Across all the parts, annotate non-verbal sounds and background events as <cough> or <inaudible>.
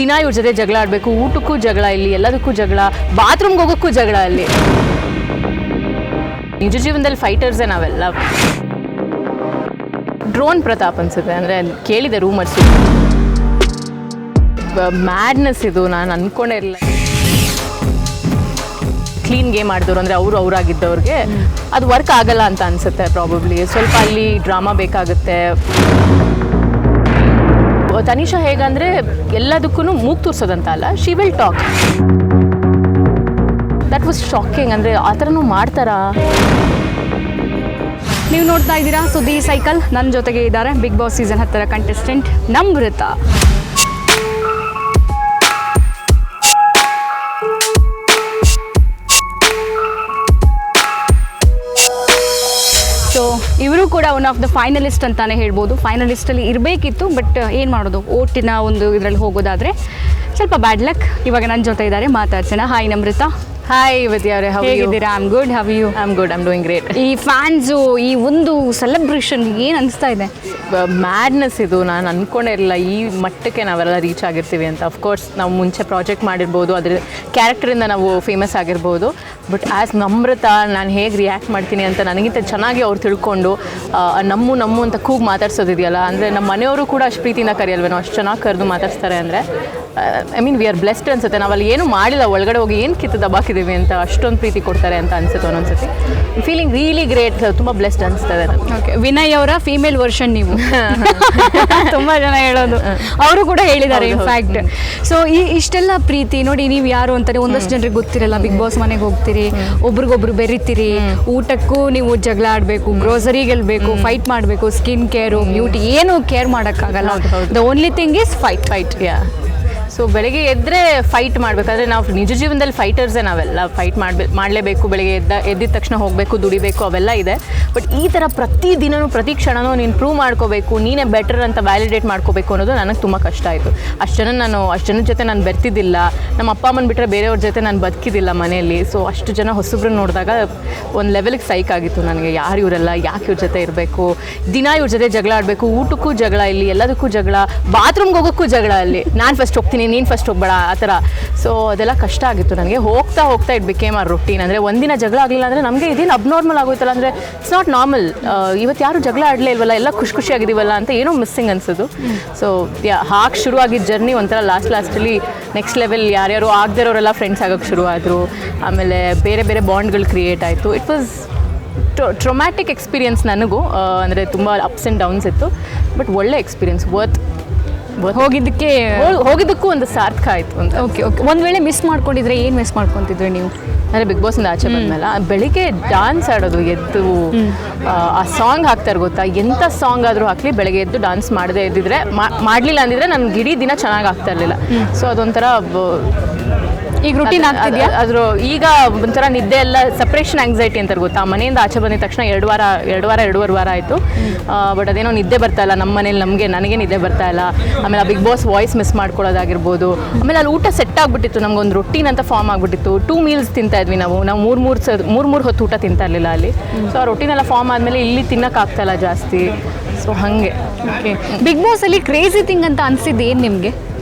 ದಿನ ಇವ್ರ ಜೊತೆ ಜಗಳ ಆಡಬೇಕು, ಊಟಕ್ಕೂ ಜಗಳ ಇಲ್ಲಿ, ಎಲ್ಲದಕ್ಕೂ ಜಗಳ ಬಾತ್ರೂಮ್ಗೆ ಹೋಗೋಕ್ಕೂ ಜಗಳ ಅಲ್ಲಿ. ನಿಜ ಜೀವನದಲ್ಲಿ ಫೈಟರ್ಸೇ ನಾವೆಲ್ಲ. ಡ್ರೋನ್ ಪ್ರತಾಪ್ ಅನ್ಸುತ್ತೆ, ಅಂದರೆ ಕೇಳಿದೆ ರೂಮರ್ಸ್ ಮ್ಯಾಡ್ನೆಸ್ ಇದು, ನಾನು ಅನ್ಕೊಂಡೇ ಇರಲಿಲ್ಲ. ಕ್ಲೀನ್ ಗೇಮ್ ಆಡಿದವ್ರು, ಅಂದರೆ ಅವರು ಅವರಾಗಿದ್ದವ್ರಿಗೆ ಅದು ವರ್ಕ್ ಆಗಲ್ಲ ಅಂತ ಅನ್ಸುತ್ತೆ ಪ್ರಾಬಬ್ಲಿ ಸ್ವಲ್ಪ ಅಲ್ಲಿ ಡ್ರಾಮಾ ಬೇಕಾಗುತ್ತೆ. ತನಿಷಾ ಹೇಗಂದ್ರೆ ಎಲ್ಲದಕ್ಕೂ ಮೂಗ್ ತೋರ್ಸೋದಂತ ಅಲ್ಲ she will talk that was shocking ಅಂದರೆ ಆ ಥರನೂ ಮಾಡ್ತಾರಾ? ನೀವು ನೋಡ್ತಾ ಇದ್ದೀರಾ ಸುದ್ದಿ ಸೈಕಲ್ ನನ್ನ ಜೊತೆಗೆ ಇದ್ದಾರೆ ಬಿಗ್ ಬಾಸ್ ಸೀಸನ್ ಹತ್ತರ ಕಂಟೆಸ್ಟೆಂಟ್ ನಮ್ರತ. ಇವರು ಕೂಡ ಒನ್ ಆಫ್ ದ ಫೈನಲಿಸ್ಟ್ ಅಂತಾನೆ ಹೇಳ್ಬೋದು. ಫೈನಲಿಸ್ಟಲ್ಲಿ ಇರಬೇಕಿತ್ತು ಬಟ್ ಏನು ಮಾಡೋದು? ಓಟಿನ ಒಂದು ಇದರಲ್ಲಿ ಹೋಗೋದಾದರೆ ಸ್ವಲ್ಪ ಬ್ಯಾಡ್ ಲಕ್ ಇವಾಗ ನನ್ನ ಜೊತೆ ಇದ್ದಾರೆ ಮಾತಾಡ್ಸೋಣ. ಹಾಯ್ ನಮ್ರತ. ಹಾಯ್ ವಿದ್ಯಾವ್ರೆ ಹೇಗಿದ್ದೀರಾ? Am good how you am good I'm doing great ಈ ಫ್ಯಾನ್ಸು ಈ ಒಂದು ಸೆಲೆಬ್ರೇಷನ್ ಏನು ಅನಿಸ್ತಾ ಇದೆ? ಮ್ಯಾಡ್ನೆಸ್ ಇದು. ನಾನು ಅನ್ಕೊಂಡೇ ಇರಲಿಲ್ಲ. ಈ ಮಟ್ಟಕ್ಕೆ ನಾವೆಲ್ಲ ರೀಚ್ ಆಗಿರ್ತೀವಿ ಅಂತ. ಅಫ್ಕೋರ್ಸ್ ನಾವು ಮುಂಚೆ ಪ್ರಾಜೆಕ್ಟ್ ಮಾಡಿರ್ಬೋದು. ಅದ್ರ ಕ್ಯಾರೆಕ್ಟರಿಂದ ನಾವು ಫೇಮಸ್ ಆಗಿರ್ಬೋದು. ಬಟ್ ಆ್ಯಸ್ ನಮ್ರತ ನಾನು ಹೇಗೆ ರಿಯಾಕ್ಟ್ ಮಾಡ್ತೀನಿ ಅಂತ ನನಗಿಂತ ಚೆನ್ನಾಗಿ ಅವ್ರು ತಿಳ್ಕೊಂಡು ನಮ್ಮು ನಮ್ಮು ಅಂತ ಕೂಗ್ ಮಾತಾಡ್ಸೋದಿದೆಯಲ್ಲ ಅಂದರೆ ನಮ್ಮ ಮನೆಯವರು ಕೂಡ ಅಷ್ಟು ಪ್ರೀತಿಯಿಂದ ಕರೆಯಲ್ವೇನೋ ಅಷ್ಟು ಚೆನ್ನಾಗಿ ಕರೆದು ಮಾತಾಡ್ಸ್ತಾರೆ ಅಂದರೆ I mean we are blessed ಅನ್ಸುತ್ತೆ. ನಾವಲ್ಲಿ ಏನು ಮಾಡಿಲ್ಲ ಒಳಗಡೆ ಹೋಗಿ ಏನು ಕಿತ್ತು ದಬಾಕಿದ್ದೀವಿ ಅಂತ ಅಷ್ಟೊಂದು ಪ್ರೀತಿ ಕೊಡ್ತಾರೆ ಅಂತ ಅನ್ಸುತ್ತೆ ಒಂದೊಂದ್ಸತಿ. ಫೀಲಿಂಗ್ ರಿಯಲಿ ಗ್ರೇಟ್ ತುಂಬ ಬ್ಲೆಸ್ಡ್ ಅನಿಸ್ತದೆ ಓಕೆ ವಿನಯ್ ಅವರ ಫೀಮೇಲ್ ವರ್ಷನ್ ನೀವು. <laughs> ತುಂಬ ಜನ ಹೇಳೋದು. ಅವರು ಕೂಡ ಹೇಳಿದ್ದಾರೆ. ಇನ್ಫ್ಯಾಕ್ಟ್ ಸೊ ಈ ಇಷ್ಟೆಲ್ಲ ಪ್ರೀತಿ ನೋಡಿ ನೀವು ಯಾರು ಅಂತಾರೆ ಒಂದಷ್ಟು ಜನರಿಗೆ ಗೊತ್ತಿರಲ್ಲ. ಬಿಗ್ ಬಾಸ್ ಮನೆಗೆ ಹೋಗ್ತೀರಿ ಒಬ್ರಿಗೊಬ್ರು ಬೆರಿತೀರಿ ಊಟಕ್ಕೂ ನೀವು ಜಗಳ ಆಡಬೇಕು ಗ್ರೋಸರಿ ಗೆಲ್ಬೇಕು ಫೈಟ್ ಮಾಡಬೇಕು ಸ್ಕಿನ್ ಕೇರು ಬ್ಯೂಟಿ ಏನು ಕೇರ್ ಮಾಡೋಕ್ಕಾಗಲ್ಲ. The only thing is fight fight yeah so ಬೆಳಗ್ಗೆ ಎದ್ದರೆ ಫೈಟ್ ಮಾಡಬೇಕಾದ್ರೆ ನಾವು ನಿಜ ಜೀವನದಲ್ಲಿ ಫೈಟರ್ಸೇ ನಾವೆಲ್ಲ ಫೈಟ್ ಮಾಡಬೇಕು ಮಾಡಲೇಬೇಕು. ಬೆಳಗ್ಗೆ ಎದ್ದ, ಎದ್ದಿದ ತಕ್ಷಣ ಹೋಗಬೇಕು, ದುಡಿಬೇಕು, ಅವೆಲ್ಲ ಇದೆ. ಬಟ್ ಈ ಥರ ಪ್ರತಿ ದಿನವೂ ಪ್ರತಿ ಕ್ಷಣನೂ ನೀನು ಪ್ರೂವ್ ಮಾಡ್ಕೋಬೇಕು, ನೀನೇ ಬೆಟರ್ ಅಂತ ವ್ಯಾಲಿಡೇಟ್ ಮಾಡ್ಕೋಬೇಕು ಅನ್ನೋದು ನನಗೆ ತುಂಬ ಕಷ್ಟ ಆಯಿತು. ಅಷ್ಟು ಜನ ನಾನು, ಅಷ್ಟು ಜನದ ಜೊತೆ ನಾನು ಬೆರ್ತಿದ್ದಿಲ್ಲ. ನಮ್ಮ ಅಪ್ಪ, ಅಮ್ಮನ ಬಿಟ್ಟರೆ ಬೇರೆಯವ್ರ ಜೊತೆ ನಾನು ಬದುಕಿದ್ದಿಲ್ಲ ಮನೆಯಲ್ಲಿ. ಸೊ ಅಷ್ಟು ಜನ ಹೊಸಬ್ರನ್ನ ನೋಡಿದಾಗ ಒಂದು ಲೆವೆಲ್ಗೆ ಸೈಕ್ ಆಗಿತ್ತು ನನಗೆ. ಯಾರು ಇವರೆಲ್ಲ, ಯಾಕೆ ಇವ್ರ ಜೊತೆ ಇರಬೇಕು? ದಿನ ಇವ್ರ ಜೊತೆ ಜಗಳ ಆಡಬೇಕು. ಊಟಕ್ಕೂ ಜಗಳ ಇಲ್ಲಿ, ಎಲ್ಲದಕ್ಕೂ ಜಗಳ. ಬಾತ್ರೂಮ್ಗೆ ಹೋಗೋಕ್ಕೂ ಜಗಳ ಅಲ್ಲಿ. ನಾನು ಫಸ್ಟ್ ಹೋಗ್ತೀನಿ ನೀನು ಫಸ್ಟ್ ಹೋಗ್ಬೇಡ, ಆ ಥರ. ಸೊ ಅದೆಲ್ಲ ಕಷ್ಟ ಆಗಿತ್ತು ನನಗೆ. ಹೋಗ್ತಾ ಹೋಗ್ತಾ ಇಟ್ ಬಿಕೇಮ್ ಆರ್ ರೊಟೀನ್ ಅಂದರೆ ಒಂದಿನ ಜಗಳ ಆಗಲಿಲ್ಲ ಅಂದರೆ ನಮಗೆ ಇದೇನು ಅಬ್ನಾರ್ಮಲ್ ಆಗೋಯ್ತಲ್ಲ ಅಂದರೆ ಇಟ್ಸ್ ನಾಟ್ ನಾರ್ಮಲ್ ಇವತ್ತು ಯಾರು ಜಗಳ ಆಡಲೇ ಇಲ್ವಲ್ಲ, ಎಲ್ಲ ಖುಷಿ ಖುಷಿಯಾಗಿದ್ದೀವಲ್ಲ ಅಂತ ಏನೋ ಮಿಸ್ಸಿಂಗ್ ಅನ್ಸೋದು. ಸೊ ಯಾ, ಹಾಗೆ ಶುರುವಾಗಿದ್ದ ಜರ್ನಿ ಒಂಥರ ಲಾಸ್ಟ್ ಲಾಸ್ಟಲ್ಲಿ ನೆಕ್ಸ್ಟ್ ಲೆವೆಲ್ ಯಾರ್ಯಾರು ಆಗದಿರೋರೆಲ್ಲ ಫ್ರೆಂಡ್ಸ್ ಆಗೋಕ್ಕೆ ಶುರು ಆದರು ಆಮೇಲೆ ಬೇರೆ ಬೇರೆ ಬಾಂಡ್ಗಳು ಕ್ರಿಯೇಟ್ ಆಯಿತು. ಇಟ್ ವಾಸ್ ಟ್ರೊಮ್ಯಾಟಿಕ್ ಎಕ್ಸ್ಪೀರಿಯನ್ಸ್ ನನಗೂ. ಅಂದರೆ ತುಂಬ ಅಪ್ಸ್ ಆ್ಯಂಡ್ ಡೌನ್ಸ್ ಇತ್ತು. ಬಟ್ ಒಳ್ಳೆ ಎಕ್ಸ್ಪೀರಿಯನ್ಸ್ ವರ್ತ್ ಹೋಗಿದ್ದಕ್ಕೆ ಹೋಗಿದ್ದಕ್ಕೂ ಒಂದು ಸಾರ್ಥಕ ಆಯಿತು. ಅಂತ ಓಕೆ ಓಕೆ ಒಂದು ವೇಳೆ ಮಿಸ್ ಮಾಡ್ಕೊಂಡಿದ್ರೆ ಏನು ಮಿಸ್ ಮಾಡ್ಕೊತಿದ್ರಿ ನೀವು? ಅಂದರೆ ಬಿಗ್ ಬಾಸ್ನಿಂದ ಆಚೆ ಬಂದಮೇಲೆ ಬೆಳಿಗ್ಗೆ ಡಾನ್ಸ್ ಆಡೋದು ಎದ್ದು ಆ, ಸಾಂಗ್ ಹಾಕ್ತಾರೆ ಗೊತ್ತಾ? ಎಂಥ ಸಾಂಗ್ ಆದರೂ ಹಾಕಲಿ ಬೆಳಗ್ಗೆ ಎದ್ದು ಡಾನ್ಸ್ ಮಾಡದೇ ಇದ್ದಿದ್ರೆ ಮಾಡಲಿಲ್ಲ ಅಂದಿದ್ರೆ ನನ್ಗೆ ಇಡೀ ದಿನ ಚೆನ್ನಾಗಿ ಆಗ್ತಾ ಇರಲಿಲ್ಲ. ಸೊ ಅದೊಂಥರ ಈಗ ರುಟೀನ್ ಆಗ್ತಿದ್ಯಾ? ಅದ್- ಅದ್ರ ಈಗ ಒಂಥರ ನಿದ್ದೆ ಎಲ್ಲ ಸಪ್ರೇಷನ್ ಆಂಗ್ಸೈಟಿ ಅಂತ ಗೊತ್ತಾ? ಮನೆಯಿಂದ ಆಚೆ ಬಂದಿದ ತಕ್ಷಣ ಎರಡು ವಾರ ಎರಡು ವಾರ ಎರಡೂವರೆ ವಾರ ಆಯಿತು. ಬಟ್ ಅದೇನೋ ನಿದ್ದೆ ಬರ್ತಾ ಇಲ್ಲ ನಮ್ಮ ಮನೇಲಿ ನಮಗೆ ನನಗೆ ನಿದ್ದೆ ಬರ್ತಾ ಇಲ್ಲ. ಆಮೇಲೆ ಆ ಬಿಗ್ ಬಾಸ್ ವಾಯ್ಸ್ ಮಿಸ್ ಮಾಡ್ಕೊಳ್ಳೋದಾಗಿರ್ಬೋದು. ಆಮೇಲೆ ಅಲ್ಲಿ ಊಟ ಸೆಟ್ ಆಗಿಬಿಟ್ಟಿತ್ತು ಒಂದು ರೊಟೀನ್ ಅಂತ ಫಾರ್ಮ್ ಆಗಿಬಿಟ್ಟಿತ್ತು. ಟೂ ಮೀಲ್ಸ್ ತಿಂತಾ ಇದ್ವಿ ನಾವು. ನಾವು ಮೂರು ಮೂರು ಸ ಮೂರು ಮೂರು ಹೊತ್ತು ಊಟ ತಿಂತಾ ಇರಲಿಲ್ಲ ಅಲ್ಲಿ. ಸೊ ಆ ರೊಟ್ಟಿನೆಲ್ಲ ಎಲ್ಲ ಫಾರ್ಮ್ ಆದಮೇಲೆ ಇಲ್ಲಿ ತಿನ್ನೋಕ್ಕಾಗ್ತಾಯಿಲ್ಲ ಜಾಸ್ತಿ. ಸೊ ಹಾಗೆ. ಬಿಗ್ ಬಾಸ್ ಅಲ್ಲಿ ಕ್ರೇಜಿ ಥಿಂಗ್ ಅಂತ ಅನ್ಸಿದ್ದು ಏನು ನಿಮಗೆ?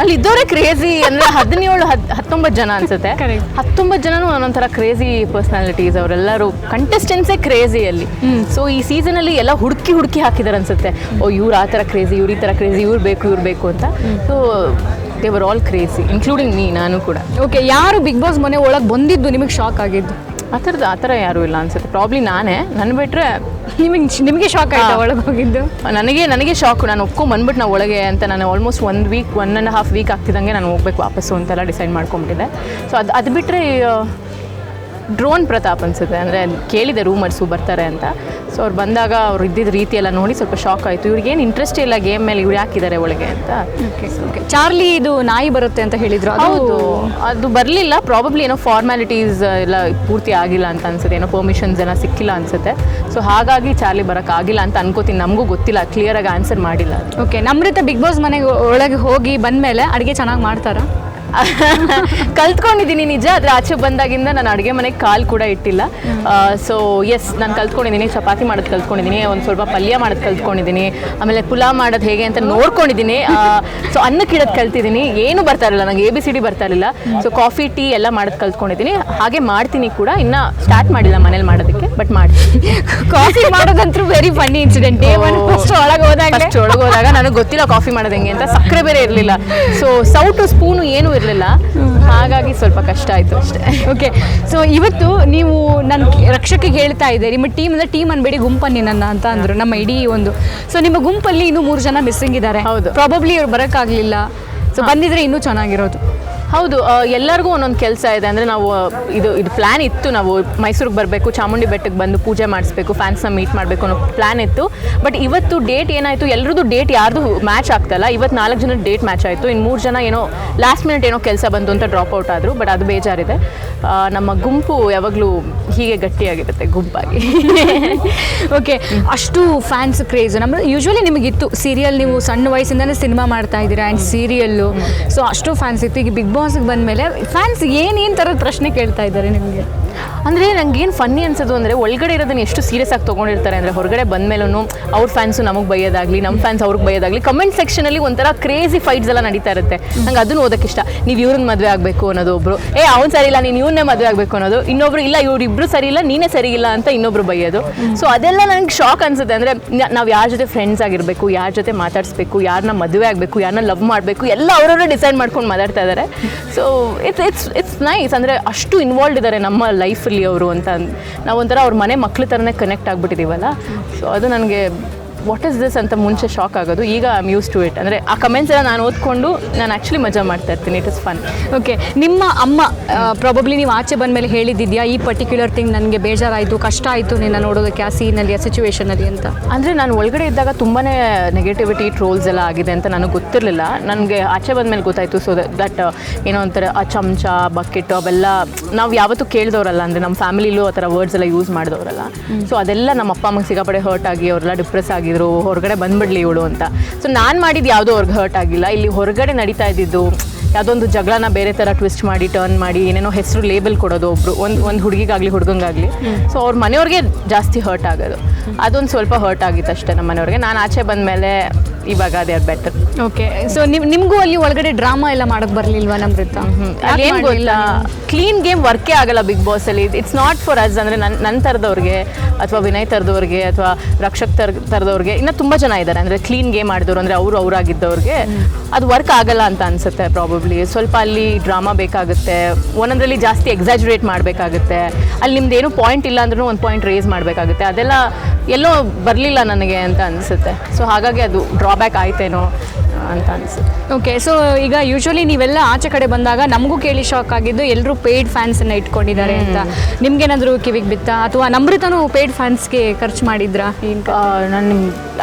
ಅಲ್ಲಿ ಇದ್ದವರೇ ಕ್ರೇಜಿ ಅಂದ್ರೆ ಹದಿನೇಳು ಹದ್ ಹತ್ತೊಂಬತ್ತು ಜನ ಅನ್ಸುತ್ತೆ. ಹತ್ತೊಂಬತ್ತು ಜನನು ಒಂದೊಂಥರ ಕ್ರೇಜಿ ಪರ್ಸನಾಲಿಟೀಸ್ ಅವರೆಲ್ಲರೂ ಕಂಟೆಸ್ಟೆನ್ಸೇ ಕ್ರೇಜಿ ಅಲ್ಲಿ. ಸೊ ಈ ಸೀಸನ್ ಅಲ್ಲಿ ಎಲ್ಲ ಹುಡುಕಿ ಹುಡುಕಿ ಹಾಕಿದಾರೆ ಅನ್ಸುತ್ತೆ. ಓ ಇವ್ರು ಆ ಥರ ಕ್ರೇಜಿ ಇವ್ರು ಈ ಥರ ಕ್ರೇಜಿ ಇವ್ರು ಬೇಕು ಇವ್ರು ಬೇಕು ಅಂತ. ಸೊ ದೇವರ್ ಆಲ್ ಕ್ರೇಜಿ ಇನ್ಕ್ಲೂಡಿಂಗ್ ಮೀ ನಾನು ಕೂಡ. ಓಕೆ ಯಾರು ಬಿಗ್ ಬಾಸ್ ಮನೆ ಒಳಗೆ ಬಂದಿದ್ದು ನಿಮಗೆ ಶಾಕ್ ಆಗಿದ್ದು? ಆ ಥರದ್ದು ಆ ಥರ ಯಾರೂ ಇಲ್ಲ ಅನ್ಸುತ್ತೆ. ಪ್ರಾಬ್ಲಿ ನಾನೇ. ನನ್ನ ಬಿಟ್ಟರೆ ನಿಮಗೆ ನಿಮಗೆ ಶಾಕ್ ಆಯ್ತಾ. ಒಳಗೆ ಹೋಗಿದ್ದು? ನನಗೆ ನನಗೆ ಶಾಕ್ ನಾನು ಒಪ್ಕೊಂಡು ಬಂದ್ಬಿಟ್ಟು ನಾವು ಒಳಗೆ ಅಂತ ನಾನು ಆಲ್ಮೋಸ್ಟ್ ಒಂದು week one and half week ಆಗ್ತಿದ್ದಂಗೆ ನಾನು ಹೋಗ್ಬೇಕು ವಾಪಸ್ಸು ಅಂತೆಲ್ಲ ಡಿಸೈಡ್ ಮಾಡ್ಕೊಂಬಿಟ್ಟಿದ್ದೆ ಸೊ ಅದು ಅದು ಬಿಟ್ಟರೆ ಡ್ರೋನ್ ಪ್ರತಾಪ್ ಅನಿಸುತ್ತೆ. ಅಂದರೆ ಕೇಳಿದೆ ರೂಮರ್ಸು ಬರ್ತಾರೆ ಅಂತ. ಸೊ ಅವ್ರು ಬಂದಾಗ ಅವ್ರು ಇದ್ದಿದ್ದ ರೀತಿಯೆಲ್ಲ ನೋಡಿ ಸ್ವಲ್ಪ ಶಾಕ್ ಆಯಿತು. ಇವ್ರಿಗೇನು ಇಂಟ್ರೆಸ್ಟ್ ಇಲ್ಲ ಗೇಮ್ ಮೇಲೆ ಇವ್ರು ಹಾಕಿದ್ದಾರೆ ಒಳಗೆ ಅಂತ. ಓಕೆ ಓಕೆ ಚಾರ್ಲಿ ಇದು ನಾಯಿ ಬರುತ್ತೆ ಅಂತ ಹೇಳಿದ್ರು. ಅದು ಹೌದು. ಅದು ಬರಲಿಲ್ಲ. ಪ್ರಾಬಬ್ಲಿ ಏನೋ ಫಾರ್ಮ್ಯಾಲಿಟೀಸ್ ಎಲ್ಲ ಪೂರ್ತಿ ಆಗಿಲ್ಲ ಅಂತ ಅನ್ಸುತ್ತೆ. ಏನೋ ಪರ್ಮಿಷನ್ಸ್ ಎಲ್ಲ ಸಿಕ್ಕಿಲ್ಲ ಅನ್ಸುತ್ತೆ. ಸೊ ಹಾಗಾಗಿ ಚಾರ್ಲಿ ಬರೋಕ್ಕಾಗಿಲ್ಲ ಅಂತ ಅನ್ಕೋತೀನಿ. ನಮಗೂ ಗೊತ್ತಿಲ್ಲ. ಕ್ಲಿಯರಾಗಿ ಆನ್ಸರ್ ಮಾಡಿಲ್ಲ. ಓಕೆ ನಮ್ರತ ಬಿಗ್ ಬಾಸ್ ಮನೆಗೆ ಒಳಗೆ ಹೋಗಿ ಬಂದಮೇಲೆ ಅಡುಗೆ ಚೆನ್ನಾಗಿ ಮಾಡ್ತಾರಾ? <laughs> ಕಲ್ತ್ಕೊಂಡಿದ್ದೀನಿ ನಿಜ ಆದರೆ ಆಚೆ ಬಂದಾಗಿಂದ ನಾನು ಅಡುಗೆ ಮನೆಗೆ ಕಾಲು ಕೂಡ ಇಟ್ಟಿಲ್ಲ. ಸೊ ಎಸ್ ನಾನು ಕಲ್ತ್ಕೊಂಡಿದ್ದೀನಿ ಚಪಾತಿ ಮಾಡೋದು ಕಲ್ತ್ಕೊಂಡಿದ್ದೀನಿ ಒಂದು ಸ್ವಲ್ಪ ಪಲ್ಯ ಮಾಡೋದು ಕಲ್ತ್ಕೊಂಡಿದ್ದೀನಿ ಆಮೇಲೆ ಪುಲಾವ್ ಮಾಡೋದು ಹೇಗೆ ಅಂತ ನೋಡ್ಕೊಂಡಿದ್ದೀನಿ. ಸೊ ಅನ್ನ ಇಡೋದು ಕಲ್ತಿದ್ದೀನಿ ಏನು ಬರ್ತಾ ಇರಲಿಲ್ಲ ನಂಗೆ ಎ ಬಿ ಸಿ ಡಿ ಬರ್ತಾ ಇರಲಿಲ್ಲ. ಸೊ ಕಾಫಿ ಟೀ ಎಲ್ಲ ಮಾಡೋದು ಕಲ್ತ್ಕೊಂಡಿದ್ದೀನಿ. ಹಾಗೆ ಮಾಡ್ತೀನಿ ಕೂಡ ಇನ್ನು ಸ್ಟಾರ್ಟ್ ಮಾಡಿಲ್ಲ ಮನೇಲಿ ಮಾಡೋದಕ್ಕೆ ಬಟ್ ಮಾಡ್ತೀನಿ. Coffee ಮಾಡೋದಂತೂ very funny incident day one first ಒಳಗೆ ಹೋದಾಗ. ಒಳಗೆ ಹೋದಾಗ ನನಗೆ ಗೊತ್ತಿಲ್ಲ ಕಾಫಿ ಮಾಡೋದು ಹೆಂಗೆ ಅಂತ ಸಕ್ಕರೆ ಬೇರೆ ಇರಲಿಲ್ಲ. ಸೊ ಸೌಟು ಸ್ಪೂನು ಏನೂ ಇರಲಿಲ್ಲ ಹಾಗಾಗಿ ಸ್ವಲ್ಪ ಕಷ್ಟ ಆಯಿತು ಅಷ್ಟೇ. ಓಕೆ ಸೊ ಇವತ್ತು ನೀವು ನನ್ನ ರಕ್ಷಕಿಗೆ ಹೇಳ್ತಾ ಇದ್ದೆ ನಿಮ್ಮ ಟೀಮ್ ಅಂದರೆ ಟೀಮ್ ಅನ್ಬೇಡಿ ಗುಂಪನ್ನಿ ನನ್ನ ಅಂತ ಅಂದರು ನಮ್ಮ ಇಡೀ ಒಂದು. ಸೊ ನಿಮ್ಮ ಗುಂಪಲ್ಲಿ ಇನ್ನೂ ಮೂರು ಜನ ಮಿಸ್ಸಿಂಗ್ ಇದ್ದಾರೆ. ಹೌದು. ಪ್ರಾಬಬ್ಲಿ ಇವ್ರು ಬರೋಕ್ಕಾಗಲಿಲ್ಲ. ಸೊ ಬಂದಿದ್ರೆ ಇನ್ನೂ ಚೆನ್ನಾಗಿರೋದು. ಹೌದು ಎಲ್ಲರಿಗೂ ಒಂದೊಂದು ಕೆಲಸ ಇದೆ. ಅಂದರೆ ನಾವು ಇದು ಇದು ಪ್ಲ್ಯಾನ್ ಇತ್ತು. ನಾವು ಮೈಸೂರಿಗೆ ಬರಬೇಕು, ಚಾಮುಂಡಿ ಬೆಟ್ಟಕ್ಕೆ ಬಂದು ಪೂಜೆ ಮಾಡಿಸ್ಬೇಕು ಫ್ಯಾನ್ಸ್ನ ಮೀಟ್ ಮಾಡಬೇಕು ಅನ್ನೋ ಪ್ಲ್ಯಾನ್ ಇತ್ತು. ಬಟ್ ಇವತ್ತು ಡೇಟ್ ಏನಾಯಿತು? ಎಲ್ಲರದ್ದು ಡೇಟ್ ಯಾರ್ದು ಮ್ಯಾಚ್ ಆಗ್ತಲ್ಲ? ಇವತ್ತು ನಾಲ್ಕು ಜನ ಡೇಟ್ ಮ್ಯಾಚ್ ಆಯಿತು. ಇನ್ನು ಮೂರು ಜನ ಏನೋ ಲಾಸ್ಟ್ ಮಿನಿಟ್ ಏನೋ ಕೆಲಸ ಬಂತು ಅಂತ ಡ್ರಾಪ್ ಔಟ್ ಆದರು ಬಟ್ ಅದು ಬೇಜಾರಿದೆ. ನಮ್ಮ ಗುಂಪು ಯಾವಾಗಲೂ ಹೀಗೆ ಗಟ್ಟಿಯಾಗಿರುತ್ತೆ ಗುಂಪಾಗಿ. ಓಕೆ ಅಷ್ಟು ಫ್ಯಾನ್ಸ್ ಕ್ರೇಜ್ ನಮ್ಮ ಯೂಶ್ವಲಿ ನಿಮಗಿತ್ತು. ಸೀರಿಯಲ್ ನೀವು ಸಣ್ಣ ವಯಸ್ಸಿಂದನೇ ಸಿನಿಮಾ ಮಾಡ್ತಾ ಇದ್ದೀರಾ ಆ್ಯಂಡ್ ಸೀರಿಯಲ್ಲು ಸೊ ಅಷ್ಟು ಫ್ಯಾನ್ಸ್ ಇತ್ತು. ಈಗ ಬಿಗ್ ಬಾಸ್ಗೆ ಬಂದಮೇಲೆ ಫ್ಯಾನ್ಸ್ ಏನೇನು ಥರದ ಪ್ರಶ್ನೆ ಕೇಳ್ತಾ ಇದ್ದಾರೆ ನಿಮಗೆ? ಅಂದರೆ ಏನು ಫನ್ನಿ ಅನ್ಸೋದು ಅಂದರೆ ಒಳಗಡೆ ಇರೋದನ್ನ ಎಷ್ಟು ಸೀರಿಯಸ್ ಆಗಿ ತೊಗೊಂಡಿರ್ತಾರೆ ಅಂದರೆ ಹೊರಗಡೆ ಬಂದಮೇಲೂ ಅವ್ರ ಫ್ಯಾನ್ಸು ನಮಗೆ ಬೈಯೋದಾಗಲಿ ನಮ್ಮ ಫ್ಯಾನ್ಸ್ ಅವ್ರಿಗೆ ಬೈಯೋದಾಗಲಿ ಕಮೆಂಟ್ ಸೆಕ್ಷನಲ್ಲಿ ಒಂಥರ ಕ್ರೇಜಿ ಫೈಟ್ಸ್ ಎಲ್ಲ ನಡೀತಾ ಇರುತ್ತೆ. ನಂಗೆ ಅದನ್ನು ಓದೋಕೆ ಇಷ್ಟ. ನೀವು ಇವ್ರನ್ನ ಮದುವೆ ಆಗಬೇಕು ಅನ್ನೋದು ಒಬ್ಬರು ಏ, ಅವ್ನು ಸರಿ ಇಲ್ಲ, ನೀನು ಇವನ್ನೇ ಮದುವೆ ಆಗಬೇಕು ಅನ್ನೋದು. ಇನ್ನೊಬ್ರು ಇಲ್ಲ, ಇವ್ರಿಬ್ರು ಸರಿ ಇಲ್ಲ, ನೀನೇ ಸರಿ ಇಲ್ಲ ಅಂತ ಇನ್ನೊಬ್ರು ಬೈಯೋದು. ಸೊ ಅದೆಲ್ಲ ನನಗೆ ಶಾಕ್ ಅನ್ಸುತ್ತೆ. ಅಂದರೆ ನಾವು ಯಾರ ಜೊತೆ ಫ್ರೆಂಡ್ಸ್ ಆಗಿರಬೇಕು, ಯಾರ ಜೊತೆ ಮಾತಾಡಿಸ್ಬೇಕು ಯಾರನ್ನ ಮದುವೆ ಆಗಬೇಕು ಯಾರನ್ನ ಲವ್ ಮಾಡಬೇಕು, ಎಲ್ಲ ಅವರವರೇ ಡಿಸೈಡ್ ಮಾಡ್ಕೊಂಡು ಮಾತಾಡ್ತಾ ಇದ್ದಾರೆ so it's it's it's nice ಅಂದರೆ ಅಷ್ಟು ಇನ್ವಾಲ್ವ್ ಇದ್ದಾರೆ ನಮ್ಮ ಲೈಫಲ್ಲಿ ಅವರು ಅಂತ ಅಂದ್- ನಾವು ಒಂಥರ ಅವ್ರ ಮನೆ ಮಕ್ಳ ಥರನೇ ಕನೆಕ್ಟ್ ಆಗಿಬಿಟ್ಟಿದ್ದೀವಲ್ಲ ಸೊ ಅದು ನನಗೆ ವಾಟ್ ಇಸ್ ದಿಸ್ ಅಂತ ಮುಂಚೆ ಶಾಕ್ ಆಗೋದು ಈಗ I am use to it ಅಂದರೆ ಆ ಕಮೆಂಟ್ಸ್ ಎಲ್ಲ ನಾನು ಓದ್ಕೊಂಡು ನಾನು ಆ್ಯಕ್ಚುಲಿ ಮಜಾ ಮಾಡ್ತಾ ಇರ್ತೀನಿ ಇಟ್ ಇಸ್ ಫನ್ ಓಕೆ ನಿಮ್ಮ ಅಮ್ಮ ಪ್ರಾಬಬ್ಲಿ ನೀವು ಆಚೆ ಬಂದ ಮೇಲೆ ಹೇಳಿದ್ದಿದ್ಯಾ ಈ ಪರ್ಟಿಕ್ಯುಲರ್ ಥಿಂಗ್ ನನಗೆ ಬೇಜಾರಾಯಿತು ಕಷ್ಟ ಆಯಿತು ನಿನ್ನ ನೋಡೋದಕ್ಕೆ ಆ ಸೀನಲ್ಲಿ ಆ ಸಿಚುವೇಶನಲ್ಲಿ ಅಂತ? ಅಂದರೆ ನಾನು ಒಳಗಡೆ ಇದ್ದಾಗ ತುಂಬಾ ನೆಗೆಟಿವಿಟಿ ಟ್ರೋಲ್ಸ್ ಎಲ್ಲ ಆಗಿದೆ ಅಂತ ನನಗೆ ಗೊತ್ತಿರಲಿಲ್ಲ. ನನಗೆ ಆಚೆ ಬಂದ ಮೇಲೆ ಗೊತ್ತಾಯಿತು ಸೊ ದಟ್ ಏನೋ ಒಂಥರ ಆ ಚಮಚ ಬಕೆಟ್ ಅವೆಲ್ಲ ನಾವು ಯಾವತ್ತೂ ಕೇಳಿದವರಲ್ಲ ಅಂದರೆ ನಮ್ಮ ಫ್ಯಾಮಿಲಿಲೂ ಆ ಥರ ವರ್ಡ್ಸ್ ಎಲ್ಲ ಯೂಸ್ ಮಾಡಿದವರಲ್ಲ. ಸೊ ಅದೆಲ್ಲ ನಮ್ಮ ಅಪ್ಪ ಅಮ್ಮಗೆ ಸಿಗಾಪಡೆ ಹರ್ಟ್ ಆಗಿ ಅವರೆಲ್ಲ ಡಿಪ್ರೆಸ್ ಹೊರಗಡೆ ಬಂದ್ಬಿಡ್ಲಿ ಇವಳು ಅಂತ. ಸೊ ನಾನು ಮಾಡಿದ್ದು ಯಾವುದೋ ಅವ್ರಿಗೆ ಹರ್ಟ್ ಆಗಿಲ್ಲ. ಇಲ್ಲಿ ಹೊರಗಡೆ ನಡೀತಾ ಇದ್ದಿದ್ದು ಯಾವುದೊಂದು ಜಗಳನ ಬೇರೆ ಥರ ಟ್ವಿಸ್ಟ್ ಮಾಡಿ ಟರ್ನ್ ಮಾಡಿ ಏನೇನೋ ಹೆಸರು ಲೇಬಲ್ ಕೊಡೋದು ಒಬ್ರು ಒಂದು ಒಂದು ಹುಡುಗಿಗಾಗಲಿ ಹುಡುಗಂಗಾಗಲಿ. ಸೊ ಅವ್ರ ಮನೆಯವ್ರಿಗೆ ಜಾಸ್ತಿ ಹರ್ಟ್ ಆಗೋದು. ಅದೊಂದು ಸ್ವಲ್ಪ ಹರ್ಟ್ ಆಗಿತ್ತು ಅಷ್ಟೇ ನಮ್ಮ ಮನೆಯವ್ರಿಗೆ ನಾನು ಆಚೆ ಬಂದಮೇಲೆ ಇವಾಗ ಅದೇ ಬೆಟರ್ ಓಕೆ ಸೊ ನಿಮ್ ನಿಮಗೂ ಅಲ್ಲಿ ಒಳಗಡೆ ಡ್ರಾಮಾ ಎಲ್ಲ ಮಾಡಕ್ ಬರ್ಲಿಲ್ವಾ ನಮ್ಮ ಅಲ್ಲಿ ಏನು ಗೊತ್ತಾ? ಕ್ಲೀನ್ ಗೇಮ್ ವರ್ಕೇ ಆಗಲ್ಲ ಬಿಗ್ ಬಾಸಲ್ಲಿ ಇಟ್ಸ್ ನಾಟ್ ಫಾರ್ ಅಸ್ ಅಂದ್ರೆ ನನ್ನ ನನ್ನ ಥರದವ್ರಿಗೆ ಅಥವಾ ವಿನಯ್ ಥರದವ್ರಿಗೆ ಅಥವಾ ರಕ್ಷಕ್ ಥರ ತರದವ್ರಿಗೆ ಇನ್ನೂ ತುಂಬಾ ಜನ ಇದ್ದಾರೆ. ಅಂದ್ರೆ ಕ್ಲೀನ್ ಗೇಮ್ ಮಾಡಿದವರು ಅಂದ್ರೆ ಅವರು ಅವರಾಗಿದ್ದವ್ರಿಗೆ ಅದು ವರ್ಕ್ ಆಗಲ್ಲ ಅಂತ ಅನ್ಸುತ್ತೆ ಪ್ರಾಬಬ್ಲಿ ಸ್ವಲ್ಪ ಅಲ್ಲಿ ಡ್ರಾಮಾ ಬೇಕಾಗುತ್ತೆ. ಒಂದೊಂದರಲ್ಲಿ ಜಾಸ್ತಿ ಎಕ್ಸಾಜುರೇಟ್ ಮಾಡಬೇಕಾಗುತ್ತೆ. ಅಲ್ಲಿ ನಿಮ್ದು ಏನು ಪಾಯಿಂಟ್ ಇಲ್ಲ ಅಂದ್ರೂ ಒಂದು ಪಾಯಿಂಟ್ ರೇಸ್ ಮಾಡಬೇಕಾಗುತ್ತೆ. ಅದೆಲ್ಲ ಎಲ್ಲೋ ಬರಲಿಲ್ಲ ನನಗೆ ಅಂತ ಅನಿಸುತ್ತೆ. ಸೊ ಹಾಗಾಗಿ ಅದು ಡ್ರಾಬ್ಯಾಕ್ ಆಯ್ತೇನೋ ಅಂತ ಅನಿಸುತ್ತೆ. ಓಕೆ ಸೊ ಈಗ ಯೂಶ್ವಲಿ ನೀವೆಲ್ಲ ಆಚೆ ಕಡೆ ಬಂದಾಗ ನಮಗೂ ಕೇಳಿ ಶಾಕ್ ಆಗಿದ್ದು ಎಲ್ಲರೂ ಪೇಯ್ಡ್ ಫ್ಯಾನ್ಸನ್ನು ಇಟ್ಕೊಂಡಿದ್ದಾರೆ ಅಂತ. ನಿಮ್ಗೇನಾದರೂ ಕಿವಿಗೆ ಬಿತ್ತಾ? ಅಥವಾ ನಮ್ರತನೂ ಪೇಯ್ಡ್ ಫ್ಯಾನ್ಸ್ಗೆ ಖರ್ಚು ಮಾಡಿದ್ರಾ? ಏನು ನಾನು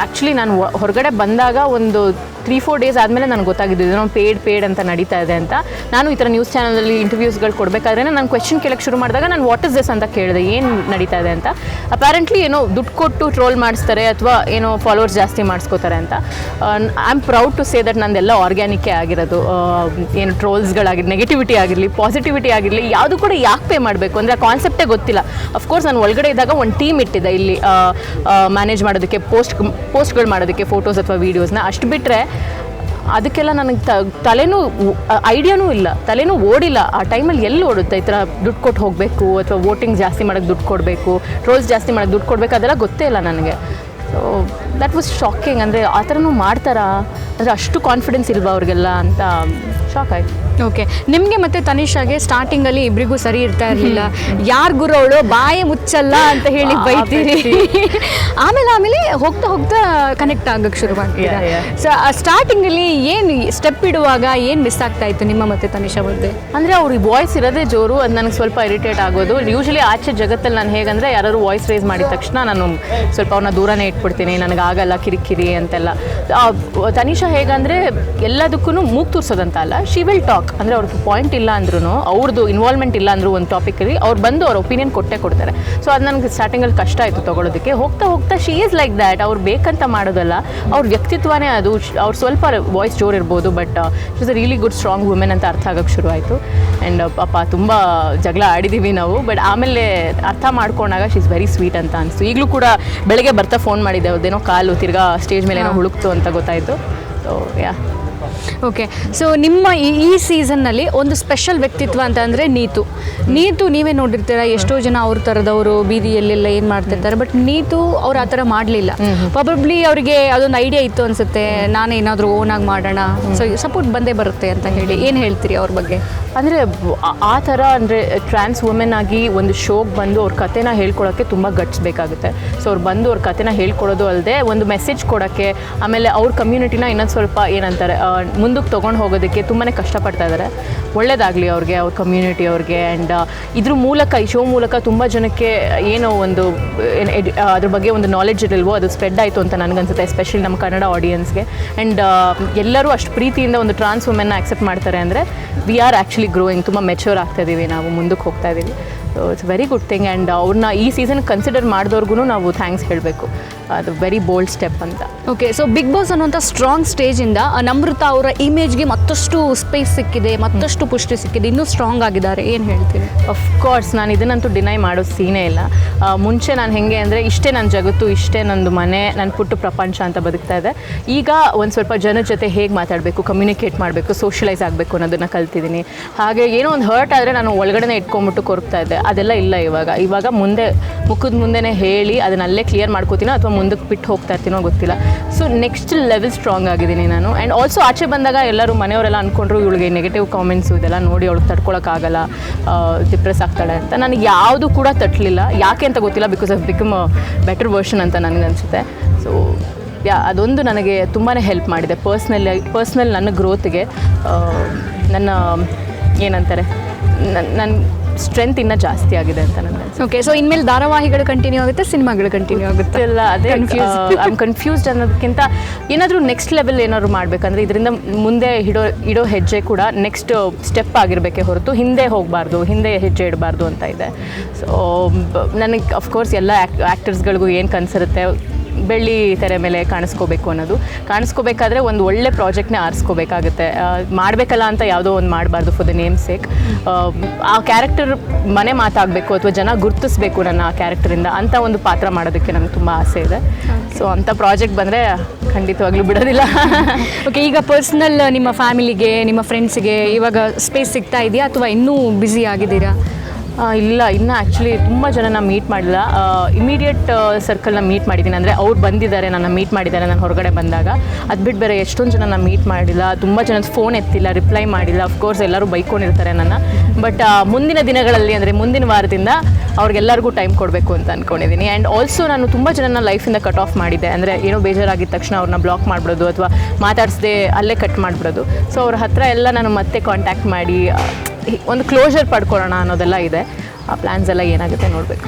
ಆ್ಯಕ್ಚುಲಿ ನಾನು ಹೊರಗಡೆ ಬಂದಾಗ ಒಂದು ತ್ರೀ ಫೋರ್ ಡೇಸ್ ಆದಮೇಲೆ ನನಗೆ ಗೊತ್ತಾಗಿದ್ದು ಇದನ್ನು ಪೇಡ್ ಪೇಡ್ ಅಂತ ನಡೀತಾ ಇದೆ ಅಂತ. ನಾನು ಈ ಥರ ನ್ಯೂಸ್ ಚಾನಲಲ್ಲಿ ಇಂಟರ್ವ್ಯೂಸ್ಗಳು ಕೊಡಬೇಕಾದ್ರೆ ನಾನು ಕ್ವೆಶನ್ ಕೇಳಕ್ಕೆ ಶುರು ಮಾಡಿದಾಗ ನಾನು ವಾಟ್ ಇಸ್ ದಿಸ್ ಅಂತ ಕೇಳಿದೆ, ಏನು ನಡೀತಾ ಇದೆ ಅಂತ. ಅಪ್ಯಾರೆಂಟ್ಲಿ ಏನೋ ದುಡ್ಡು ಕೊಟ್ಟು ಟ್ರೋಲ್ ಮಾಡಿಸ್ತಾರೆ ಅಥವಾ ಏನೋ ಫಾಲೋವರ್ಸ್ ಜಾಸ್ತಿ ಮಾಡಿಸ್ಕೋತಾರೆ ಅಂತ. I am proud to say that ನಂದೆಲ್ಲ ಆರ್ಗ್ಯಾನಿಕ್ಕೇ ಆಗಿರೋದು. ಏನು ಟ್ರೋಲ್ಸ್ಗಳಾಗಿರಲಿ ನೆಗೆಟಿವಿಟಿ ಆಗಿರಲಿ ಪಾಸಿಟಿವಿಟಿ ಆಗಿರಲಿ, ಯಾವುದು ಕೂಡ ಯಾಕೆ ಪೇ ಮಾಡಬೇಕು? ಅಂದರೆ ಆ ಕಾನ್ಸೆಪ್ಟೇ ಗೊತ್ತಿಲ್ಲ. ಅಫ್ಕೋರ್ಸ್ ನಾನು ಒಳಗಡೆ ಇದ್ದಾಗ ಒಂದು ಟೀಮ್ ಇಟ್ಟಿದ್ದೆ. ಇಲ್ಲಿ ಮ್ಯಾನೇಜ್ ಮಾಡೋದಕ್ಕೆ ಪೋಸ್ಟ್ ಪೋಸ್ಟ್ಗಳು ಮಾಡೋದಕ್ಕೆ ಫೋಟೋಸ್ ಅಥವಾ ವೀಡಿಯೋಸ್ನ ಅಷ್ಟು ಬಿಟ್ಟರೆ ಅದಕ್ಕೆಲ್ಲ ನನಗೆ ತ, ತಲೆನೂ ಐಡಿಯಾನೂ ಇಲ್ಲ. ತಲೆನೂ ಓಡಿಲ್ಲ. ಆ ಟೈಮಲ್ಲಿ ಎಲ್ಲಿ ಓಡುತ್ತೆ? ಈ ಥರ ದುಡ್ಡು ಕೊಟ್ಟು ಹೋಗಬೇಕು, ಅಥವಾ ವೋಟಿಂಗ್ ಜಾಸ್ತಿ ಮಾಡೋಕ್ಕೆ ದುಡ್ಡು ಕೊಡಬೇಕು, ಟ್ರೋಲ್ಸ್ ಜಾಸ್ತಿ ಮಾಡೋಕ್ಕೆ ದುಡ್ಡು ಕೊಡಬೇಕು ಅದೆಲ್ಲ ಗೊತ್ತೇ ಇಲ್ಲ ನನಗೆ. ಸೊ ದ್ಯಾಟ್ ವಾಸ್ ಶಾಕಿಂಗ್ ಅಂದರೆ ಆ ಥರನೂ ಮಾಡ್ತಾರಾ? ಅಂದರೆ ಅಷ್ಟು ಕಾನ್ಫಿಡೆನ್ಸ್ ಇಲ್ವಾ ಅವ್ರಿಗೆಲ್ಲ ಅಂತ ಶಾಕ್ ಆಯಿತು. ಓಕೆ ನಿಮಗೆ ಮತ್ತೆ ತನಿಷಾಗೆ ಸ್ಟಾರ್ಟಿಂಗಲ್ಲಿ ಇಬ್ಬರಿಗೂ ಸರಿ ಇರ್ತಾ ಇರಲಿಲ್ಲ. <laughs> ಯಾರು ಗುರು ಅವಳು? ಬಾಯಿ ಮುಚ್ಚಲ್ಲ ಅಂತ ಹೇಳಿ ಬೈತೀರಿ. <laughs> ಆಮೇಲೆ ಆಮೇಲೆ ಹೋಗ್ತಾ ಹೋಗ್ತಾ ಕನೆಕ್ಟ್ ಆಗಕ್ಕೆ ಶುರು ಮಾಡ್ತೀರಾ. ಸೊ ಸ್ಟಾರ್ಟಿಂಗಲ್ಲಿ ಏನು ಸ್ಟೆಪ್ ಇಡುವಾಗ ಏನು ಮಿಸ್ ಆಗ್ತಾ ಇತ್ತು ನಿಮ್ಮ ಮತ್ತೆ ತನಿಷಾ ಬಗ್ಗೆ ಅಂದರೆ ಅವ್ರಿಗೆ ವಾಯ್ಸ್ ಇರೋದೇ ಜೋರು ಅದು ನನಗೆ ಸ್ವಲ್ಪ ಇರಿಟೇಟ್ ಆಗೋದು. ಯೂಶಲಿ ಆಚೆ ಜಗತ್ತಲ್ಲಿ ನಾನು ಹೇಗಂದರೆ ಯಾರು ವಾಯ್ಸ್ ರೇಸ್ ಮಾಡಿದ ತಕ್ಷಣ ನಾನು ಸ್ವಲ್ಪ ಅವ್ರನ್ನ ದೂರನೇ ಇಟ್ಬಿಡ್ತೀನಿ ನನಗೆ ಆಗಲ್ಲ ಕಿರಿಕಿರಿ ಅಂತೆಲ್ಲ. ತನಿಷಾ ಹೇಗಂದರೆ ಎಲ್ಲದಕ್ಕೂ ಮೂಗ್ ತೋರಿಸೋದಂತ ಅಲ್ಲ. ಶಿ ವಿಲ್ ಟಾಕ್ ಅಂದರೆ ಅವ್ರದ್ದು ಪಾಯಿಂಟ್ ಇಲ್ಲ ಅಂದ್ರೂ ಅವ್ರದ್ದು ಇನ್ವಾಲ್ವ್ಮೆಂಟ್ ಇಲ್ಲ ಅಂದರೂ ಒಂದು ಟಾಪಿಕಲ್ಲಿ ಅವ್ರು ಬಂದು ಅವ್ರ ಒಪಿನಿಯನ್ ಕೊಟ್ಟೇ ಕೊಡ್ತಾರೆ. ಸೊ ಅದು ನನಗೆ ಸ್ಟಾರ್ಟಿಂಗಲ್ಲಿ ಕಷ್ಟ ಆಯಿತು ತೊಗೊಳೋದಕ್ಕೆ. ಹೋಗ್ತಾ ಹೋಗ್ತಾ ಶಿ ಈಸ್ ಲೈಕ್ ದ್ಯಾಟ್ ಅವ್ರು ಬೇಕಂತ ಮಾಡೋದಲ್ಲ ಅವ್ರ ವ್ಯಕ್ತಿತ್ವನೇ ಅದು. ಅವ್ರು ಸ್ವಲ್ಪ ವಾಯ್ಸ್ ಜೋರ್ ಇರ್ಬೋದು but is a really good strong women ಅಂತ ಅರ್ಥ ಆಗೋಕ್ಕೆ ಶುರು ಆಯಿತು ಆ್ಯಂಡ್ ಪಾಪ ತುಂಬ ಜಗಳ ಆಡಿದ್ದೀವಿ ನಾವು ಬಟ್ ಆಮೇಲೆ ಅರ್ಥ ಮಾಡ್ಕೊಂಡಾಗ ಶಿ ಇಸ್ ವೆರಿ ಸ್ವೀಟ್ ಅಂತ ಅನಿಸ್ತು. ಈಗಲೂ ಕೂಡ ಬೆಳಗ್ಗೆ ಬರ್ತಾ ಫೋನ್ ಮಾಡಿದ್ದೆ ಅವ್ರದ್ದೇನೋ ಕಾಲು ತಿರ್ಗಾ ಸ್ಟೇಜ್ ಮೇಲೆ ಏನೋ ಹುಳುಕ್ತು ಅಂತ ಗೊತ್ತಾಯಿತು. ಸೊ ಯಾ ಓಕೆ ಸೊ ನಿಮ್ಮ ಈ ಈ ಸೀಸನ್ನಲ್ಲಿ ಒಂದು ಸ್ಪೆಷಲ್ ವ್ಯಕ್ತಿತ್ವ ಅಂತ ಅಂದರೆ ನೀತು. ನೀತು ನೀವೇ ನೋಡಿರ್ತೀರ? ಎಷ್ಟೋ ಜನ ಅವ್ರ ಥರದವರು ಬೀದಿಯಲ್ಲೆಲ್ಲ ಏನು ಮಾಡ್ತಿರ್ತಾರೆ? ಬಟ್ ನೀತು ಅವ್ರು ಆ ಥರ ಮಾಡಲಿಲ್ಲ. ಪ್ರಾಬಬ್ಲಿ ಅವರಿಗೆ ಅದೊಂದು ಐಡಿಯಾ ಇತ್ತು ಅನಿಸುತ್ತೆ. ನಾನು ಏನಾದರೂ ಓನಾಗಿ ಮಾಡೋಣ. ಸೊ ಸಪೋರ್ಟ್ ಬಂದೇ ಬರುತ್ತೆ ಅಂತ ಹೇಳಿ. ಏನು ಹೇಳ್ತೀರಿ ಅವ್ರ ಬಗ್ಗೆ? ಅಂದರೆ ಆ ಥರ ಅಂದರೆ ಟ್ರಾನ್ಸ್ ವುಮೆನ್ ಆಗಿ ಒಂದು ಶೋಗೆ ಬಂದು ಅವ್ರ ಕಥೆನ ಹೇಳ್ಕೊಳ್ಳೋಕ್ಕೆ ತುಂಬ ಗಟ್ಸ್ ಬೇಕಾಗುತ್ತೆ. ಸೊ ಅವ್ರು ಬಂದು ಅವ್ರ ಕಥೆನ ಹೇಳ್ಕೊಡೋದು ಅಲ್ಲದೆ ಒಂದು ಮೆಸೇಜ್ ಕೊಡೋಕ್ಕೆ ಆಮೇಲೆ ಅವ್ರ ಕಮ್ಯುನಿಟಿನ ಇನ್ನೊಂದು ಸ್ವಲ್ಪ ಏನಂತಾರೆ ಮುಂದಕ್ಕೆ ತೊಗೊಂಡು ಹೋಗೋದಕ್ಕೆ ತುಂಬಾ ಕಷ್ಟಪಡ್ತಾ ಇದ್ದಾರೆ ಒಳ್ಳೇದಾಗಲಿ ಅವ್ರಿಗೆ, ಅವ್ರ ಕಮ್ಯುನಿಟಿ ಅವ್ರಿಗೆ ಆ್ಯಂಡ್ ಇದ್ರ ಮೂಲಕ, ಈ ಶೋ ಮೂಲಕ ತುಂಬ ಜನಕ್ಕೆ ಏನೋ ಒಂದು ಅದ್ರ ಬಗ್ಗೆ ಒಂದು ನಾಲೆಡ್ಜ್ ಇರಲ್ವೋ, ಅದು ಸ್ಪ್ರೆಡ್ ಆಯಿತು ಅಂತ ನನಗನ್ಸುತ್ತೆ ಎಸ್ಪೆಷಲಿ ನಮ್ಮ ಕನ್ನಡ ಆಡಿಯನ್ಸ್ಗೆ ಆ್ಯಂಡ್ ಎಲ್ಲರೂ ಅಷ್ಟು ಪ್ರೀತಿಯಿಂದ ಒಂದು ಟ್ರಾನ್ಸ್ ವುಮೆನ್ನ ಆಕ್ಸೆಪ್ಟ್ ಮಾಡ್ತಾರೆ ಅಂದರೆ ವಿ ಆರ್ ಆ್ಯಕ್ಚುಲಿ ಗ್ರೋಯಿಂಗ್ ತುಂಬ ಮೆಚ್ಯೂರ್ ಆಗ್ತಾ ಇದ್ದೀವಿ ನಾವು, ಮುಂದಕ್ಕೆ ಹೋಗ್ತಾ ಇದ್ದೀವಿ so it's very good thing and ಅವ್ರನ್ನ ಈ ಸೀಸನ್ ಕನ್ಸಿಡರ್ ಮಾಡಿದವ್ರಿಗೂ ನಾವು ಥ್ಯಾಂಕ್ಸ್ ಹೇಳಬೇಕು. ಅದು ವೆರಿ ಬೋಲ್ಡ್ ಸ್ಟೆಪ್ ಅಂತ. ಓಕೆ ಸೊ ಬಿಗ್ ಬಾಸ್ ಅನ್ನುವಂಥ ಸ್ಟ್ರಾಂಗ್ ಸ್ಟೇಜಿಂದ ನಮೃತ ಅವರ ಇಮೇಜ್ಗೆ ಮತ್ತಷ್ಟು ಸ್ಪೇಸ್ ಸಿಕ್ಕಿದೆ ಮತ್ತಷ್ಟು ಪುಷ್ಟಿ ಸಿಕ್ಕಿದೆ ಇನ್ನೂ ಸ್ಟ್ರಾಂಗ್ ಆಗಿದ್ದಾರೆ. ಏನು ಹೇಳ್ತೀರಿ? ಕೋರ್ಸ್ ನಾನು ಇದನ್ನಂತೂ ಡಿನೈ ಮಾಡೋ ಸೀನೇ ಇಲ್ಲ. ಮುಂಚೆ ನಾನು ಹೆಂಗೆ ಅಂದರೆ ಇಷ್ಟೇ ನನ್ನ ಜಗತ್ತು ಇಷ್ಟೇ ನಂದು ಮನೆ ನನ್ನ ಪುಟ್ಟು ಪ್ರಪಂಚ ಅಂತ ಬದುಕ್ತಾ ಇದೆ ಈಗ ಒಂದು ಸ್ವಲ್ಪ ಜನರ ಜೊತೆ ಹೇಗೆ ಮಾತಾಡಬೇಕು ಕಮ್ಯುನಿಕೇಟ್ ಮಾಡಬೇಕು ಸೋಷಿಯಲೈಸ್ ಆಗಬೇಕು ಅನ್ನೋದನ್ನು ಕಲ್ತಿದ್ದೀನಿ. ಹಾಗೆ ಏನೋ ಒಂದು ಹರ್ಟ್ ಆದರೆ ನಾನು ಒಳಗಡೆ ಇಟ್ಕೊಂಬಿಟ್ಟು ಕೊರಗ್ತಾ ಇದ್ದೆ. ಅದೆಲ್ಲ ಇಲ್ಲ ಇವಾಗ. ಇವಾಗ ಮುಂದೆ ಮುಖದ ಮುಂದೆನೇ ಹೇಳಿ ಅದನ್ನ ಅಲ್ಲೇ ಕ್ಲಿಯರ್ ಮಾಡ್ಕೋತೀನಿ ಅಥವಾ ಮುಂದಕ್ಕೆ ಬಿಟ್ಟು ಹೋಗ್ತಾ ಇರ್ತೀನೋ ಗೊತ್ತಿಲ್ಲ. ಸೊ ನೆಕ್ಸ್ಟ್ ಲೆವೆಲ್ ಸ್ಟ್ರಾಂಗ್ ಆಗಿದ್ದೀನಿ ನಾನು. ಆ್ಯಂಡ್ ಆಲ್ಸೋ ಆಚೆ ಬಂದಾಗ ಎಲ್ಲರೂ ಮನೆಯವರೆಲ್ಲ ಅಂದ್ಕೊಂಡ್ರು ಇವಳಿಗೆ ನೆಗೆಟಿವ್ ಕಾಮೆಂಟ್ಸು ಇದೆಲ್ಲ ನೋಡಿ ಅವಳಿಗೆ ತಡ್ಕೊಳಕ್ಕಾಗಲ್ಲ ಡಿಪ್ರೆಸ್ ಆಗ್ತಾಳೆ ಅಂತ. ನನಗೆ ಯಾವುದು ಕೂಡ ತಟ್ಟಲಿಲ್ಲ ಯಾಕೆ ಅಂತ ಗೊತ್ತಿಲ್ಲ because of become better version ಅಂತ ನನಗನ್ಸುತ್ತೆ ಸೊ ಯಾ, ಅದೊಂದು ನನಗೆ ತುಂಬಾ ಹೆಲ್ಪ್ ಮಾಡಿದೆ ಪರ್ಸ್ನಲ್ ಪರ್ಸ್ನಲ್ ನನ್ನ ಗ್ರೋತ್ಗೆ ನನ್ನ, ಏನಂತಾರೆ ನನ್ನ ಸ್ಟ್ರೆಂತ್ ಇನ್ನೂ ಜಾಸ್ತಿ ಆಗಿದೆ ಅಂತ ನನಗೆ ಓಕೆ ಸೊ ಇನ್ಮೇಲೆ ಧಾರಾವಾಹಿಗಳು ಕಂಟಿನ್ಯೂ ಆಗುತ್ತೆ ಸಿನಿಮಾಗಳು ಕಂಟಿನ್ಯೂ ಆಗುತ್ತೆ? ಎಲ್ಲ ಅದೇ ಕನ್ಫ್ಯೂಸ್ ಐಮ್ ಕನ್ಫ್ಯೂಸ್ಡ್ ಅನ್ನೋದಕ್ಕಿಂತ ಏನಾದರೂ ನೆಕ್ಸ್ಟ್ ಲೆವೆಲ್ ಏನಾದ್ರು ಮಾಡ್ಬೇಕಂದ್ರೆ ಇದರಿಂದ ಮುಂದೆ ಇಡೋ ಇಡೋ ಹೆಜ್ಜೆ ಕೂಡ ನೆಕ್ಸ್ಟ್ ಸ್ಟೆಪ್ ಆಗಿರಬೇಕೇ ಹೊರತು ಹಿಂದೆ ಹೋಗಬಾರ್ದು ಹಿಂದೆ ಹೆಜ್ಜೆ ಇಡಬಾರ್ದು ಅಂತ ಇದೆ. ಸೊ ನನಗೆ ಅಫ್ಕೋರ್ಸ್ ಎಲ್ಲ ಆ್ಯಕ್ಟರ್ಸ್ಗಳಿಗೂ ಏನು ಕನಸಿರುತ್ತೆ ಬೆಳ್ಳಿ ತೆರೆ ಮೇಲೆ ಕಾಣಿಸ್ಕೋಬೇಕು ಅನ್ನೋದು. ಕಾಣಿಸ್ಕೋಬೇಕಾದ್ರೆ ಒಂದು ಒಳ್ಳೆ ಪ್ರಾಜೆಕ್ಟ್ನೇ ಆರಿಸ್ಕೋಬೇಕಾಗುತ್ತೆ. ಮಾಡಬೇಕಲ್ಲ ಅಂತ ಯಾವುದೋ ಒಂದು ಮಾಡಬಾರ್ದು ಫಾರ್ ದ ನೇಮ್ ಸೇಕ್ ಆ ಕ್ಯಾರೆಕ್ಟರ್ ಮನೆ ಮಾತಾಗಬೇಕು ಅಥವಾ ಜನ ಗುರುತಿಸ್ಬೇಕು ನನ್ನ ಆ ಕ್ಯಾರೆಕ್ಟರಿಂದ ಅಂತ ಒಂದು ಪಾತ್ರ ಮಾಡೋದಕ್ಕೆ ನನಗೆ ತುಂಬ ಆಸೆ ಇದೆ. ಸೊ ಅಂಥ ಪ್ರಾಜೆಕ್ಟ್ ಬಂದರೆ ಖಂಡಿತವಾಗ್ಲೂ ಬಿಡೋದಿಲ್ಲ. <laughs> ಓಕೆ ಈಗ ಪರ್ಸ್ನಲ್ ನಿಮ್ಮ ಫ್ಯಾಮಿಲಿಗೆ ನಿಮ್ಮ ಫ್ರೆಂಡ್ಸಿಗೆ ಇವಾಗ ಸ್ಪೇಸ್ ಸಿಗ್ತಾ ಇದೆಯಾ ಅಥವಾ ಇನ್ನೂ ಬ್ಯುಸಿ ಆಗಿದ್ದೀರಾ? ಇಲ್ಲ, ಇನ್ನು ಆ್ಯಕ್ಚುಲಿ ತುಂಬ ಜನನ ಮೀಟ್ ಮಾಡಿಲ್ಲ ಇಮಿಡಿಯೇಟ್ ಸರ್ಕಲ್ನ ಮೀಟ್ ಮಾಡಿದ್ದೀನಿ ಅಂದರೆ ಅವ್ರು ಬಂದಿದ್ದಾರೆ, ನನ್ನ ಮೀಟ್ ಮಾಡಿದ್ದಾರೆ, ನಾನು ಹೊರಗಡೆ ಬಂದಾಗ. ಅದು ಬಿಟ್ಟು ಬೇರೆ ಎಷ್ಟೊಂದು ಜನ ನಾನು ಮೀಟ್ ಮಾಡಿಲ್ಲ. ತುಂಬ ಜನದ ಫೋನ್ ಎತ್ತಿಲ್ಲ ರಿಪ್ಲೈ ಮಾಡಿಲ್ಲ. ಅಫ್ಕೋರ್ಸ್ ಎಲ್ಲರೂ ಬೈಕೊಂಡಿರ್ತಾರೆ ನನ್ನ ಬಟ್ ಮುಂದಿನ ದಿನಗಳಲ್ಲಿ, ಅಂದರೆ ಮುಂದಿನ ವಾರದಿಂದ ಅವ್ರಿಗೆಲ್ಲರಿಗೂ ಟೈಮ್ ಕೊಡಬೇಕು ಅಂತ ಅಂದ್ಕೊಂಡಿದ್ದೀನಿ ಆ್ಯಂಡ್ ಆಲ್ಸೋ ನಾನು ತುಂಬ ಜನನ ಲೈಫಿಂದ ಕಟ್ ಆಫ್ ಮಾಡಿದ್ದೆ. ಅಂದರೆ ಏನೋ ಬೇಜಾರಾಗಿದ್ದ ತಕ್ಷಣ ಅವ್ರನ್ನ ಬ್ಲಾಕ್ ಮಾಡಿಬಿಡೋದು, ಅಥವಾ ಮಾತಾಡಿಸದೆ ಅಲ್ಲೇ ಕಟ್ ಮಾಡಿಬಿಡೋದು. ಸೊ ಅವ್ರ ಹತ್ರ ಎಲ್ಲ ನಾನು ಮತ್ತೆ ಕಾಂಟ್ಯಾಕ್ಟ್ ಮಾಡಿ ಒಂದು ಕ್ಲೋಸರ್ ಪಡ್ಕೊಳ್ಳೋಣ ಅನ್ನೋದೆಲ್ಲ ಇದೆ. ಆ ಪ್ಲ್ಯಾನ್ಸ್ ಎಲ್ಲ ಏನಾಗುತ್ತೆ ನೋಡಬೇಕು.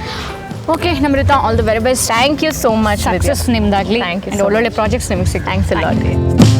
Okay Namratha all the very best thank you so much success ನಿಮ್ದಾಗಲಿ. Thank you ಒಳ್ಳೊಳ್ಳೆ ಪ್ರಾಜೆಕ್ಟ್ಸ್ ನಿಮಗೆ ಸಿಗ್ತಾರೆ ಥ್ಯಾಂಕ್ಸ್ ಎಲ್ಲ